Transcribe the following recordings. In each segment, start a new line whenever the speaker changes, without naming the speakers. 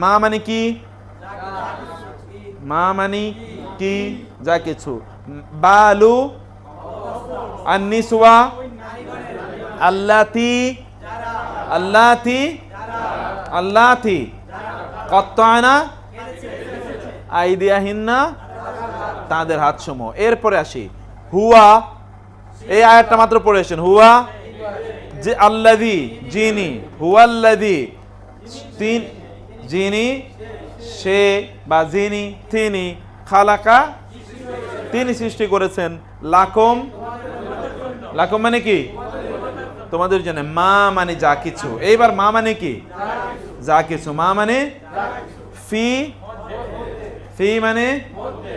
মা মানে কি? মা মানে কি? যা কিছু। বালু আন্নিসওয়া আল্লাতি আল্লাতি আল্লাতি কত্তানা আইদিয়াহিন্না তাদের হাতসমূহ। এরপরে আসি। হুয়া, এই আয়াতটা মাত্র পড়েছেন হুয়া যে আল্লাদি যিনি হুয়াল্লাদি তিন যিনি, সে বা যিনি, তিনি খালাকা, তিনি সৃষ্টি করেছেন লাকম। লাকম মানে কি? তোমাদের জন্য মা মানে যা কিছু। এইবার মা মানে কি? যা কিছু। মা মানে ফি ফি মানে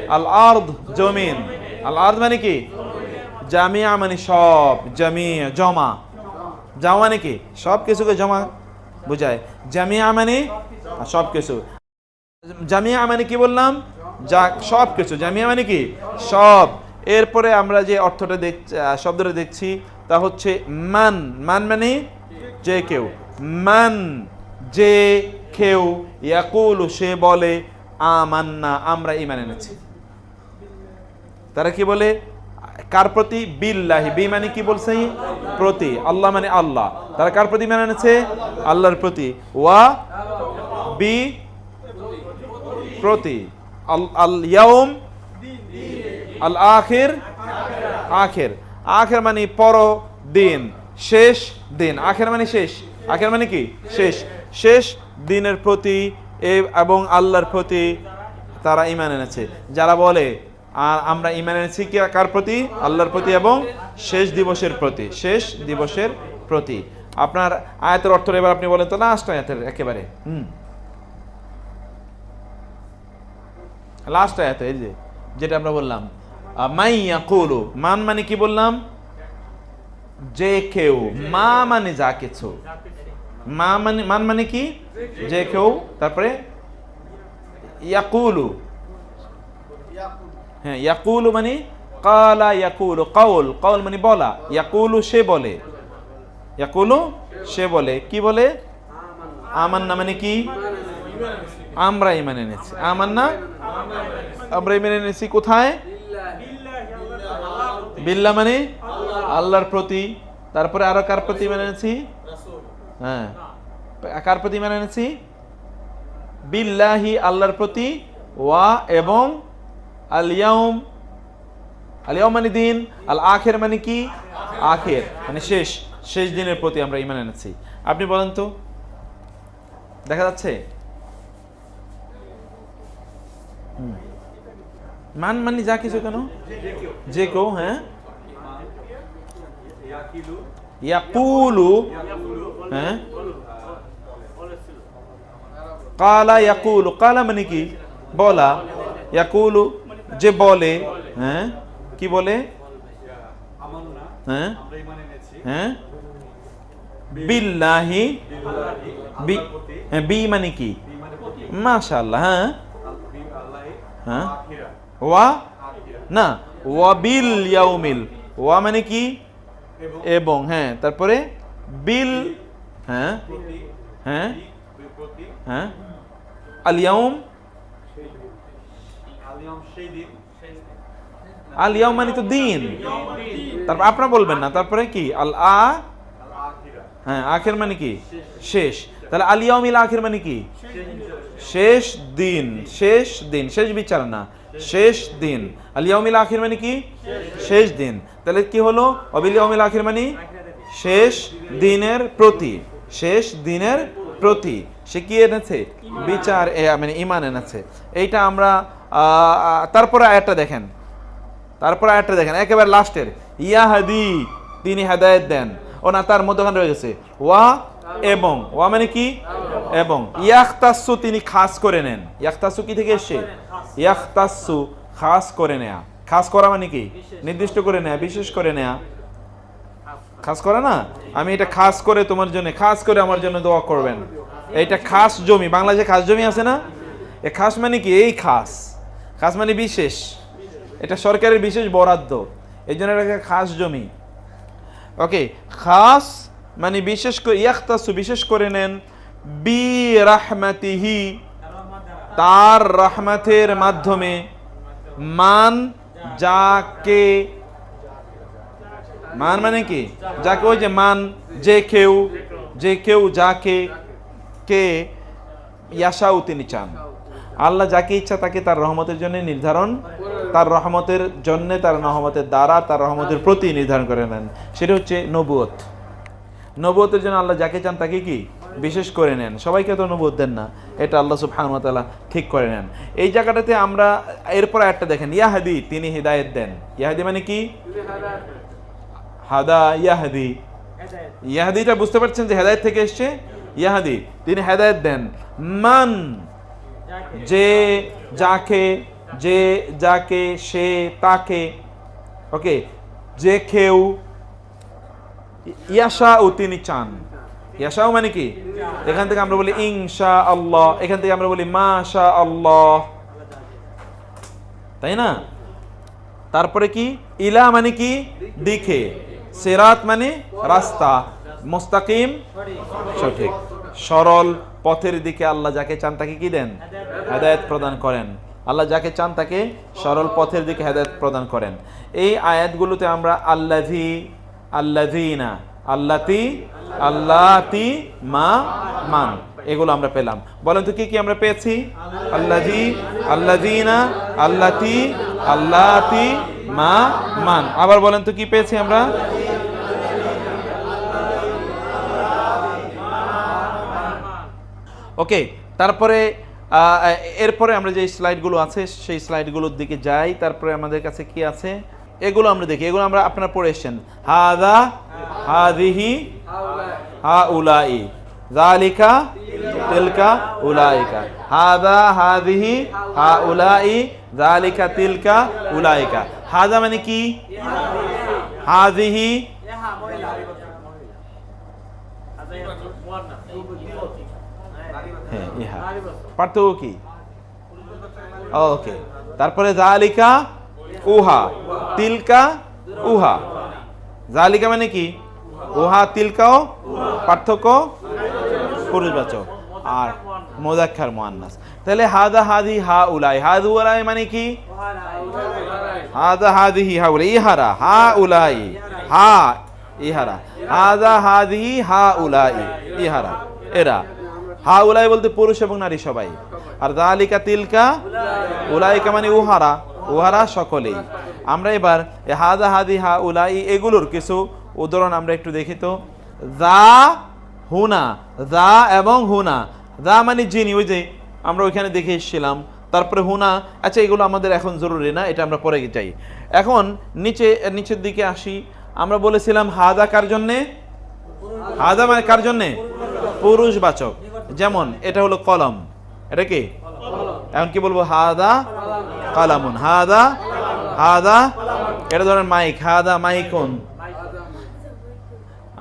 আল আর্দ জমিন। আল আর্দ মানে কি? জামিয়া মানে সব, জামিয়া, জমা। জমা মানে কি? সব কিছুকে জমা বোঝায়। জামিয়া মানে সব কিছু। জামিয়া মানে কি বললাম? যা, সব কিছু। জামিয়া মানে কি? সব। এরপরে আমরা যে অর্থটা দেখছি শব্দটা দেখছি, তা হচ্ছে মান। মান মানে যে কেউ। মান যে কেউ ইয়াকুল, সে বলে, আমান্না, আমরা ইমান এনেছি। তারা কি বলে? কার প্রতি? বিল্লাহি। বি মানে কি বলছে? প্রতি। আল্লাহ মানে আল্লাহ। তারা কার প্রতি মানে এনেছে? আল্লাহর প্রতি। ওয়া বি প্রতি। আল ইয়াউম, আল আখির, আখের। আখের মানে পর দিন, শেষ দিন। আখের মানে শেষ। আখের মানে কি? শেষ। শেষ দিনের প্রতি এবং আল্লাহর প্রতি তারা ইমান এনেছে। যারা বলে, আর আমরা ইমান এনেছি কি, কার প্রতি? আল্লাহর প্রতি এবং শেষ দিবসের প্রতি। শেষ দিবসের প্রতি। আপনার আয়াতের অর্থ এবার আপনি বলেন তো লাস্ট আয়াতের একেবারে। হুম। লাস্ট আয়াতে, এই যে, যেটা আমরা বললাম মাইয়া কুলু মান মানে কি বললাম? যে কেউ, মা মানে যা কিছু। মা মানে মান মানে কি? যে কেউ, তারপরে ইয়াকুলু। হ্যাঁ ইয়াকুলু মানে কালা ইয়াকুলু কাউল কাউল মানে বলা। ইয়াকুলু সে বলে। ইয়াকুলু সে বলে। কি বলে? আমান্না মানে কি? আমরা ইমান এনেছি। আমান্না আমরা ইমান এনেছি কোথায়? বিল্লা মানে আল্লাহর প্রতি। তারপরে আরও কার প্রতি ইমান এনেছি? হ্যাঁ। কার প্রতি ইমান এনেছি? বিল্লাহি আল্লাহর প্রতি ওয়া এবং আল ইয়াউম আল ইয়াউম মানে দিন আল আখের মানে কি? আখের মানে শেষ। শেষ দিনের প্রতি আমরা ইমান এনেছি। আপনি বলেন তো। দেখা যাচ্ছে হুম। মান মানে যা কিছু কেন? যে কেউ হ্যাঁ? ইয়াকুলু হ্যাঁ? কালা ইয়াকুলু, কালা মানে কি? বলা। ইয়াকুলু, যে বলে হ্যাঁ? কি বলে? হ্যাঁ? হ্যাঁ? বিল্লাহি, বি হ্যাঁ মানে কি? মাশাআল্লাহ হ্যাঁ? হ্যাঁ? ওয়া? না ওয়া বিল ইয়াউমিল। ওয়া মানে কি? এবং। হ্যাঁ তারপরে বিল হ্যাঁ হ্যাঁ হ্যাঁ আল ইয়াউম? আল ইয়াউম মানে তো দিন। তারপর আপনারা বলবেন না তারপরে কি? আল আ হ্যাঁ আখের মানে কি? শেষ। তাহলে আল ইয়াউমিল আখের মানে কি? শেষ দিন শেষ দিন শেষ বিচার না শেষ দিন। আল ইয়াউমিল আখির মানে কি? শেষ দিন। তাহলে কি হলো? অবিল ইয়াউমিল আখির মানে? শেষ দিনের প্রতি শেষ দিনের প্রতি। সে কি এনেছে? বিচার এ, মানে ইমান এনেছে। এইটা আমরা তারপরে আয়াতটা দেখেন। তারপরে আয়াতটা দেখেন। একেবারে লাস্টের ইয়াহাদি তিনি হেদায়েত দেন। ও না তার মধ্যখানে রয়ে গেছে। ওয়া এবং ওয়া মানে কি? এবং। ইয়াখতাসু তিনি খাস করে নেন। ইয়াখতাসু কি থেকে এসছে? ইয়াখতাসু খাস করে নেয়া। খাস করা মানে কি? নির্দিষ্ট করে নেয়া বিশেষ করে নেয়া। খাস করে না? আমি এটা খাস করে তোমার জন্য খাস করে আমার জন্য দোয়া করবেন। এইটা খাস জমি বাংলাদেশে খাস জমি আছে না? এ খাস মানে কি? এই খাস। খাস মানে বিশেষ। এটা সরকারের বিশেষ বরাদ্দ। এই জন্য এটাকে খাস জমি। ওকে খাস মানে বিশেষ করে, ইয়াখতাসু, বিশেষ করে নেন বি রাহমাতিহি তার রহমতের মাধ্যমে মান যাকে, মান মানে কি? যাকে ওই যে মান, যে কেউ যে কেউ যাকে, কে ইয়াশাউ তিনি চান। আল্লাহ যাকে ইচ্ছা তাকে তার রহমতের জন্য নির্ধারণ, তার রহমতের জন্য তার রহমতের দ্বারা, তার রহমতের প্রতি নির্ধারণ করে নেন। সেটা হচ্ছে নবুয়ত। নবুয়তের জন্য আল্লাহ যাকে চান তাকে কি? বিশেষ করে নেন। সবাইকে তো নবুয়ত দেন না। এটা আল্লাহ তাআলা ঠিক করে নেন। এই জায়গাটাতে আমরা, এরপর একটা দেখেন, ইয়াহাদি, তিনি হিদায়েত দেন। ইয়াহাদি মানে কি? হাদা, ইয়াহাদি। ইয়াহাদিটা বুঝতে পারছেন যে হেদায়ত থেকে এসছে? ইয়াহাদি, তিনি হেদায়ত দেন। মান, যে, যাকে যে, যাকে, সে, তাকে, ওকে, যে কেউ ইয়াশা তিনি চান। মানে কি? এখান থেকে আমরা বলি ইনশা আল্লাহ এখান থেকে আমরা বলি মাশা আল্লাহ তাই না? তারপরে কি? ইলা মানে কি? দিকে। সেরাত মানে রাস্তা। মোস্তাকিম, সঠিক। সরল পথের দিকে আল্লাহ যাকে চান তাকে কি দেন? হেদায়েত প্রদান করেন। আল্লাহ যাকে চান তাকে সরল পথের দিকে হেদায়েত প্রদান করেন। এই আয়াতগুলোতে আমরা আল্লাভি আল্লাভিনা আল্লাতি আল্লাতি মা মান। এগুলো আমরা পেলাম। বলেন তো কি কি আমরা পেয়েছি? আল্লাহি আল্লাদিনা আল্লাতি আল্লাতি মা মান। আবার বলেন তো কি পেয়েছি আমরা? ওকে, তারপরে এরপরে আমরা যে স্লাইডগুলো আছে, সেই স্লাইডগুলোর দিকে যাই। তারপরে আমাদের কাছে কি আছে? এগুলো আমরা দেখি, এগুলো আমরা আপনারা পড়ে এসছেন। হাদা, হাদিহি হা উলাই জালিকা তিলকা, উলাইকা। হাদা, হাদিহি হা উলাই জালিকা তিলকা, উলাইকা। হাদা মানে কি? হাদিহি। হ্যাঁ ইহা। পার্থক্য কি? ওকে। তারপরে জালিকা উহা, তিলকা উহা। জালিকা মানে কি? উহা তিলকাও পার্থক্য পুরুষবাচক আর মোজাক্ষার মোয়ান্নাস তাহলে হাদা হাদি হা উলাই হাদু উলাই মানে কি? হাদা হাদিহি হা উলাই ইহারা হা উলাই হা, ইহারা। হাদা হাদিহি হা উলাই ইহারা। এরা। হা উলাই বলতে পুরুষ এবং নারী সবাই। আর দালিকা তিলকা, উলাইকা মানে উহারা। উহারা সকলেই। আমরা এবার হাদা হাদি হা উলাই এগুলোর কিছু উদাহরণ আমরা একটু দেখি তো। দা হুনা দা এবং হুনা। দা মানে যিনি ওই যে আমরা ওইখানে দেখে এসেছিলাম। তারপরে হুনা আচ্ছা এগুলো আমাদের এখন জরুরি না, এটা আমরা পরে চাই এখন নিচে, নিচের দিকে আসি। আমরা বলেছিলাম হাদা কার জন্যে? হাদা মানে কার জন্যে? পুরুষবাচক। যেমন, এটা হলো কলম। এটা কি? এখন কি বলব? হাদা কালামুন। হাদা হাদা, এটা ধরেন মাইক। হাদা মাইকুন।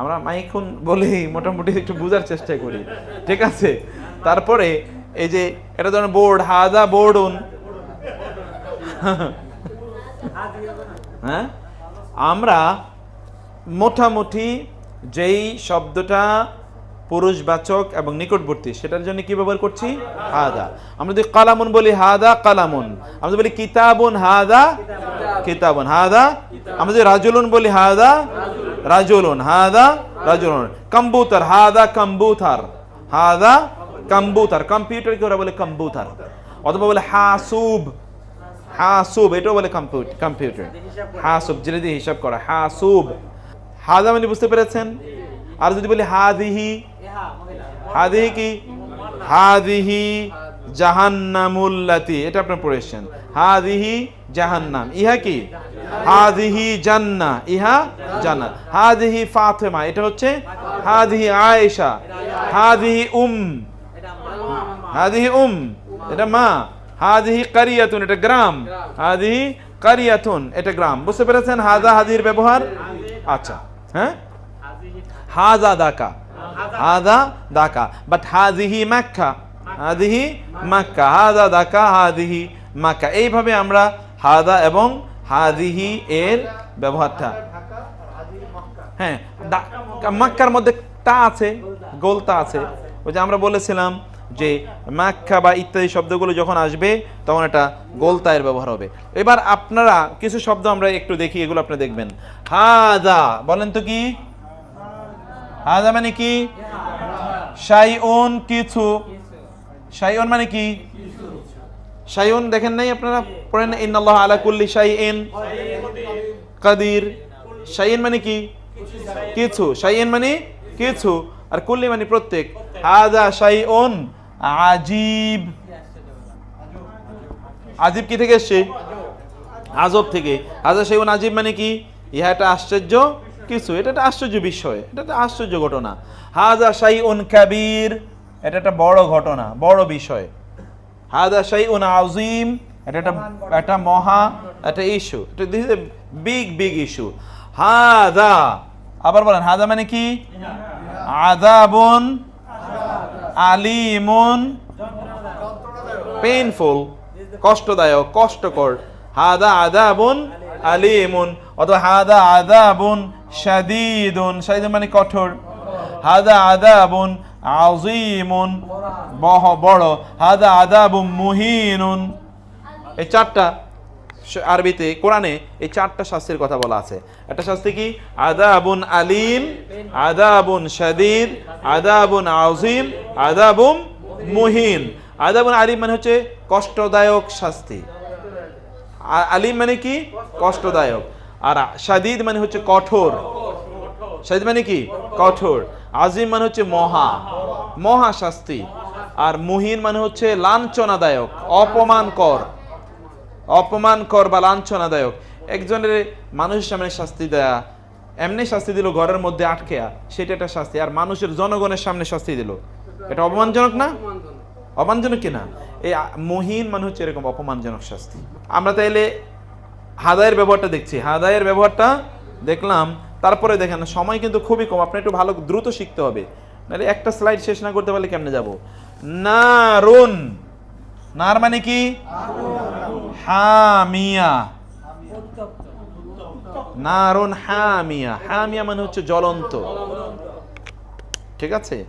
আমরা মাইকুন বলি মোটামুটি একটু বোঝার চেষ্টা করি। ঠিক আছে? তারপরে এই যে এটা ধরেন বোর্ড, হাদা বোর্ডুন। হ্যাঁ? আমরা মোটামুটি যেই শব্দটা পুরুষবাচক এবং নিকটবর্তী, সেটার জন্য কি ব্যবহার করছি? হাদা। আমরা যদি কালামুন বলি, হাদা কালামুন। আমরা বলি, কিতাবুন, হাদা কিতাবুন। হাদা। আমরা যদি রাজুলুন বলি, হাদা রাজুলুন। হাদা রাজুলুন। কম্পিউটার, হাদা কম্পিউটার। হাদা কম্পিউটার। কম্পিউটার কি ওরা বলে কম্পিউটার। অথবা বলে হাসুব। হাসুব, এটাও বলে কম্পিউটার। হাসুব, যেটা দিয়ে হিসাব করা। হাসুব। হাদা মানে বুঝতে পেরেছেন? আর যদি বলি, হাদিহি হাদিহি কি? হাদিহি জাহান্নামুল্লাতি এটা আপনার পড়েছেন হাদিহি জাহান্নাম। ইহা কি? হাদিহি জান্না। ইহা জান্নাত। হাদিহি ফাতেমা। এটা হচ্ছে হাদিহি আয়েশা। হাদিহি উম। হাদিহি উম। এটা মা। হাদিহি কারিয়াতুন। এটা গ্রাম। হাদিহি কারিয়াতুন। এটা গ্রাম। বুঝতে পেরেছেন হাদা হাদির ব্যবহার? আচ্ছা। হ্যাঁ? হাজা দাকা। হাদা দাকা বাট হাদিহি মাক্কা হাদিহি মাক্কা হাদা দাকা হাদিহি মাক্কা এইভাবে আমরা হাদা এবং হাদিহি এর ব্যবহারটা। হ্যাঁ মাক্কার মধ্যে তা আছে গোলতা আছে। ওই যে আমরা বলেছিলাম যে মাক্ষা বা ইত্যাদি শব্দগুলো যখন আসবে তখন এটা গোলতায়ের ব্যবহার হবে। এবার আপনারা কিছু শব্দ আমরা একটু দেখি এগুলো আপনি দেখবেন। হাদা বলেন তো কি? হাদা মানে কি? শাইউন কিছু। শাইউন মানে কি? শাইউন দেখেন নাই আপনারা? পড়েন ইন্নাল্লাহ আলা কুল্লি শাইইন কাদির। শাইইন মানে কি? কিছু। শাইইন মানে কিছু। আর কুল্লি মানে প্রত্যেক। হাদা শাইউন আজীব। আজিব কি থেকে এসছে? আজব থেকে। হাজা শাইউন আজিব মানে কি? ইহা একটা আশ্চর্য। কিছু, এটা একটা আশ্চর্য বিষয়, এটা একটা আশ্চর্য ঘটনা। হাজা শাইউন কাবীর, এটা একটা বড় ঘটনা, বড় বিষয়। হাজা হাদা শাইউন আযীম, এটা একটা একটা মহা, একটা issue this a big big issue হাদা আবার বলেন হাদা মানে কি? আযাবুন আলিমুন পেইনফুল, কষ্টদায়ক, কষ্টকর। হাদা আযাবুন আলিমুন, অথবা হাদা আযাবুন শাদীদুন শাদীদ মানে কঠোর। হাদা আদাবুন আযীমুন, বহ, বড়। হাদা আযাবুন মুহিনুন। এই চারটা আরবিতে, কোরআনে এই চারটা শাস্তির কথা বলা আছে। একটা শাস্তি কি? আদাবুন আলিম আদাবুন শাদীদ আদাবুন আযীম আদাবুম মুহিন। আদাবুন আলিম মানে হচ্ছে কষ্টদায়ক শাস্তি। আলিম মানে কি? কষ্টদায়ক। আর শাদীদ মানে হচ্ছে কঠোর। শাদীদ মানে কি? কঠোর। আজিম মানে হচ্ছে মহা। মহা শাস্তি। আর মুহিন মানে হচ্ছে লাঞ্ছনাদায়ক অপমানকর। অপমানকর বা লাঞ্ছনাদায়ক। একজনের মানুষের সামনে শাস্তি দেয়া এমনি শাস্তি দিল ঘরের মধ্যে আটকে সেটা একটা শাস্তি। আর মানুষের জনগণের সামনে শাস্তি দিল। এটা অপমানজনক না? অপমানজনক। কি না? এই মহিন মানে হচ্ছে এরকম অপমানজনক শাস্তি। আমরা তাইলে হাদায়ের ব্যবহারটা দেখছি। হাদায়ের ব্যবহারটা দেখলাম। তারপরে দেখেন, সময় কিন্তু খুবই কম। আপনি একটু ভালো, দ্রুত শিখতে হবে। নাহলে একটা স্লাইড শেষ না করতে পারলে কেমনে যাব? নারুন। নার মানে কি? হামিয়া। নারুন হামিয়া। হামিয়া মানে হচ্ছে জ্বলন্ত। ঠিক আছে?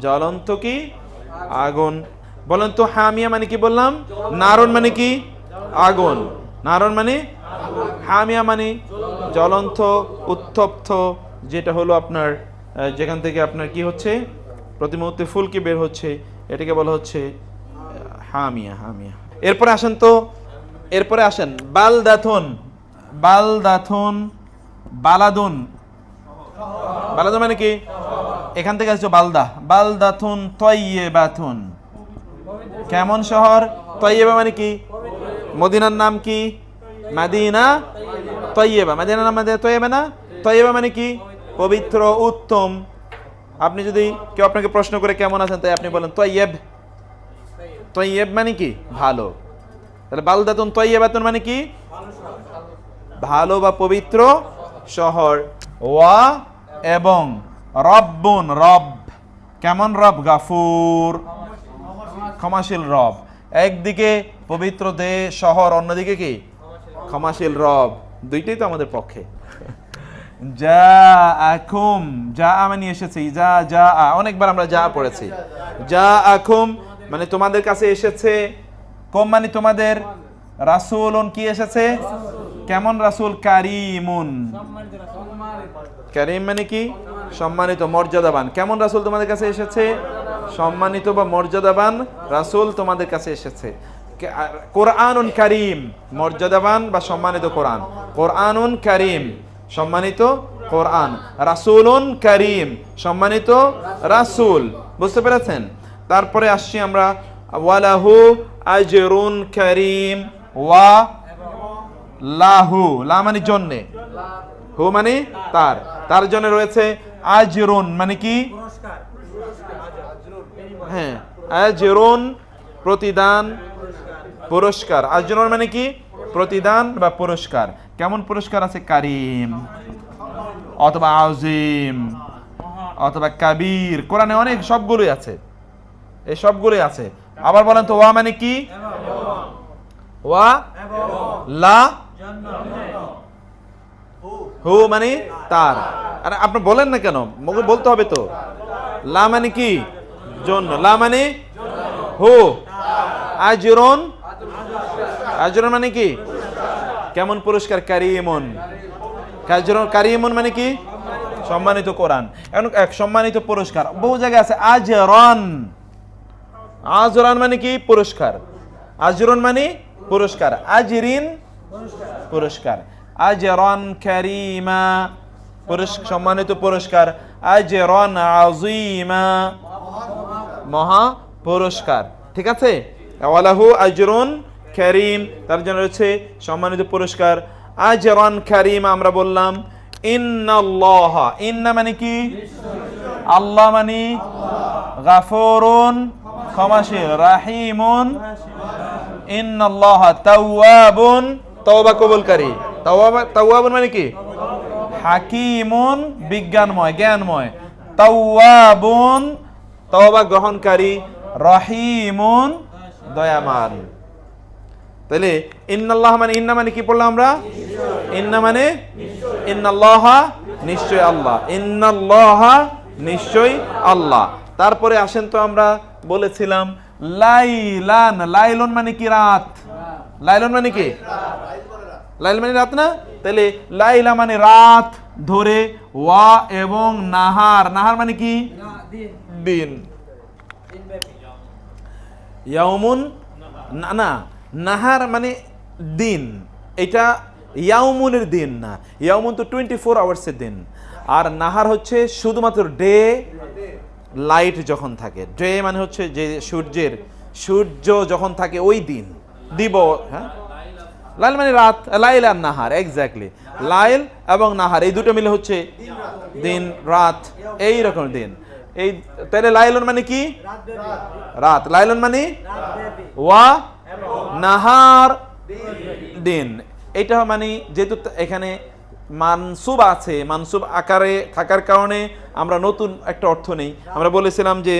জ্বলন্ত কি? আগুন। বলেন তো, হামিয়া মানে কি বললাম? নারুন মানে কি? আগুন। নারন মানে? হামিয়া মানে? জ্বলন্ত, উত্তপ্ত, যেটা হলো আপনার যেখান থেকে আপনার কি হচ্ছে? প্রতি মুহূর্তে ফুলকি বের হচ্ছে। এটাকে বলা হচ্ছে হামিয়া হামিয়া। এরপরে আসেন তো, এরপরে আসেন, বালদাথন। বালদাথন, বালাদুন। বালাদুন মানে কি? এখান থেকে আসছে বালদা। বালদাথুন তৈয়েবাথুন। কেমন শহর? তৈয়েবা মানে কি? মদিনার নাম কি? মাদিনা তৈয়েবা। মাদিনার নাম তৈয়েবা না? তৈয়েবা মানে কি? পবিত্র, উত্তম। আপনি যদি কেউ আপনাকে প্রশ্ন করে কেমন আছেন, তাই আপনি বলেন তৈয়েব। তৈয়েব মানে কি? ভালো। তাহলে বালদাতুন তৈয়েবাতুন মানে কি? ভালো বা পবিত্র শহর। ওয়া এবং রব্বুন, রব। কেমন রব? গাফুর। ক্ষমাশীল রব। একদিকে পবিত্র দেশ শহর, অন্যদিকে কি? ক্ষমাশীল রব। দুইটাই তো আমাদের পক্ষে। যা আকুম, যা মানে যা যা অনেকবার আমরা যা পড়েছি। যা আকুম মানে তোমাদের কাছে এসেছে। কম মানে তোমাদের কি এসেছে? কেমন রাসূল? কারিমুন। কারিম মানে কি? সম্মানিত, মর্যাদাবান। কেমন রাসূল তোমাদের কাছে এসেছে? সম্মানিত বা মর্যাদাবান রাসূল তোমাদের কাছে এসেছে। কোরআনুন কারিম মর্যাদাবান বা সম্মানিত কোরআন। কোরআনুন কারিম সম্মানিত কোরআন। রাসূলুন কারিম সম্মানিত রাসূল। বুঝতে পেরেছেন? তারপরে আসছি আমরা ওয়ালাহু আজরুন কারিম ওয়া লাহু। লা মানে জন্যে। হু মানে তার। তার জন্য রয়েছে আজরুন মানে কি? হ্যাঁ আজরুন প্রতিদান পুরস্কার। আজরুন মানে কি? প্রতিদান বা পুরস্কার। কেমন পুরস্কার আছে? কারিম, অথবা আজিম অথবা কাবির। কোরআনে অনেক সবগুলোই আছে। এই সবগুলোই আছে। আবার বলেন তো, ওয়া মানে কি? ওয়া লা হু মানে তার। আরে আপনি বলেন না কেন? মুখে বলতে হবে তো। লা মানে কি? জন্য লা মানে হু। আজরন আজরন মানে কি? কেমন পুরস্কার? কারিমন। কাজরন কারিমন মানে কি? সম্মানিত কোরআন। এখন এক সম্মানিত পুরস্কার। বহু জায়গায় আছে আজরন। আজরান মানে কি? পুরস্কার। আজরন মানে পুরস্কার। আজরিন পুরস্কার। আজরন কারিমা সম্মানিত পুরস্কার। আজরন আজিমা মহা পুরস্কার। ঠিক আছে? ওয়ালাহু আজরুন কারীম, তার জন্য রয়েছে সম্মানিত পুরস্কার। আজরান কারীম আমরা বললাম, ইন্নাল্লাহ। ইন্না মানে কি? আল্লাহ মানে গাফুরুন, ক্ষমাশীল, রাহিমুন। ইন্নাল্লাহ তাওয়াবুন, তওবা কবুলকারী। তাওয়াবা তাওয়াবুন মানে কি? হাকিমুন, বিজ্ঞানময়, জ্ঞানময়। তাওয়াবুন, তওবা গ্রহণকারী, রহিমুন, দয়ামান। তাহলে ইন্নাল্লাহ মানে ইন্না মানে কি পড়লাম আমরা? ইন্না মানে ইন্নাল্লাহ নিশ্চয় আল্লাহ। ইন্নাল্লাহ নিশ্চয় আল্লাহ। তারপরে আসেন তো আমরা বলেছিলাম লাইলান। লাইলন মানে কি রাত? লাইলন মানে কি? লাইল মানে রাত না? তাহলে লাইলা মানে রাত ধরে ওয়া এবং নাহার। নাহার মানে কি? দিন। ইয়াউমুন না না। নাহার মানে দিন। এটা ইয়াউমুনের দিন না। ইয়াউমুন তো টোয়েন্টি ফোর আওয়ার্সের দিন। আর নাহার হচ্ছে শুধুমাত্র ডে লাইট যখন থাকে। ডে মানে হচ্ছে যে সূর্যের সূর্য যখন থাকে ওই দিন। দিব হ্যাঁ? লাইল মানে রাত লাইল আর নাহার এক্স্যাক্টলি লাইল এবং নাহার এই দুটো মিলে হচ্ছে দিন রাত এই রকম দিন। এই তাহলে লাইলন মানে কি? রাত। লাইলন মানে? ওয়া নাহার দিন। এটা মানে যেহেতু এখানে মানসুব আছে, মানসুব আকারে থাকার কারণে আমরা নতুন একটা অর্থ নেই। আমরা বলেছিলাম যে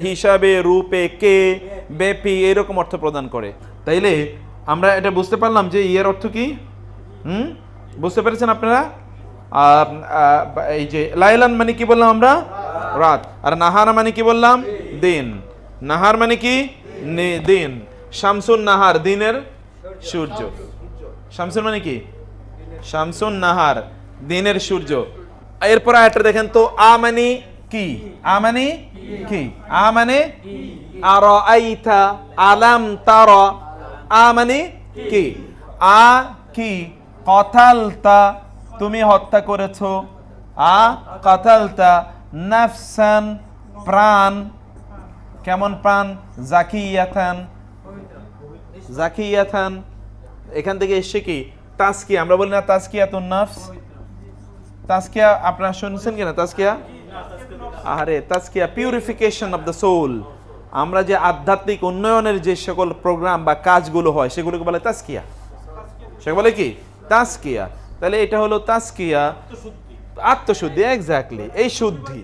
হিসাবে, রূপে কে, ব্যাপী এরকম অর্থ প্রদান করে। তাইলে আমরা এটা বুঝতে পারলাম যে ইয়ের অর্থ কি? হুম? বুঝতে পেরেছেন আপনারা? এই যে লাইলান মানে কি বললাম আমরা? রাত। আর নাহার মানে কি বললাম? দিন। নাহার মানে কি? দিন। শামসুন নাহার, দিনের সূর্য। শামসুন মানে কি? শামসুন নাহার, দিনের সূর্য। এরপর একটা দেখেন তো, আ মানে কি? আ মানে কি? আ মানে আর আইথা আলাম তার। আ মানে কি? আ কি? কথালতা তুমি হত্যা করেছ। আ কথালতা নাফসান, প্রাণ। কেমন প্রাণ? জাকিয়াথান এখান থেকে এসছে কি? তাস্কিয়া আমরা বলি না তাস্কিয়াতুন নাফস। তাস্কিয়া আপনারা শুনছেন কিনা তাস্কিয়া আরে তাস্কিয়া পিউরিফিকেশন অফ দ্য সোল আমরা যে আধ্যাত্মিক উন্নয়নের যে সকল প্রোগ্রাম বা কাজগুলো হয়, সেগুলোকে বলে তাস্কিয়া সে বলে কি? তাস্কিয়া তাহলে এটা হলো তাস্কিয়া আত্মশুদ্ধি। এক্স্যাক্টলি এই শুদ্ধি।